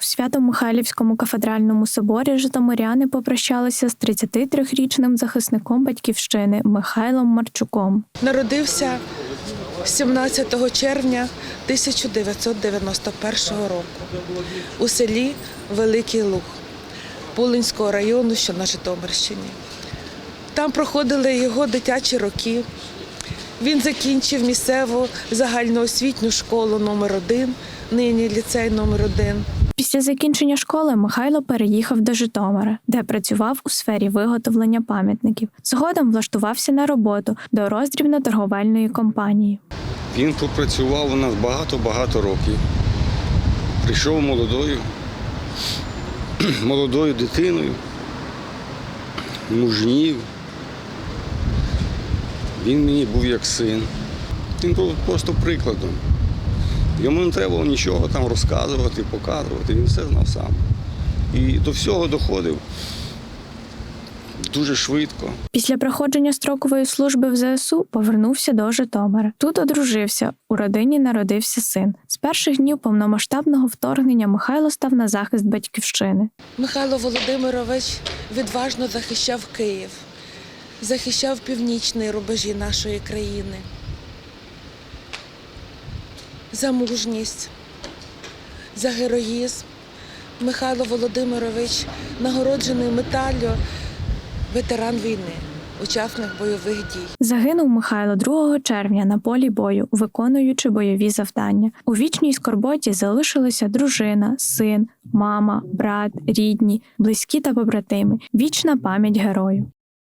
У Свято-Михайлівському кафедральному соборі житомиряни попрощалися з 33-річним захисником батьківщини Михайлом Марчуком. Народився 17 червня 1991 року у селі Великий Луг Пулинського району, що на Житомирщині. Там проходили його дитячі роки. Він закінчив місцеву загальноосвітню школу номер 1 нині ліцей номер 1 Після закінчення школи Михайло переїхав до Житомира, де працював у сфері виготовлення пам'ятників. Згодом влаштувався на роботу до роздрібно-торговельної компанії. Він попрацював у нас багато-багато років. Прийшов молодою, молодою дитиною, мужнів. Він мені був як син. Він був просто прикладом. Йому не треба було нічого там розказувати, показувати, він все знав сам. І до всього доходив дуже швидко. Після проходження строкової служби в ЗСУ повернувся до Житомира. Тут одружився. У родині народився син. З перших днів повномасштабного вторгнення Михайло став на захист батьківщини. Михайло Володимирович відважно захищав Київ, захищав північні рубежі нашої країни. За мужність, за героїзм. Михайло Володимирович нагороджений медаллю ветеран війни, учасник бойових дій. Загинув Михайло 2 червня на полі бою, виконуючи бойові завдання. У вічній скорботі залишилися дружина, син, мама, брат, рідні, близькі та побратими. Вічна пам'ять герою.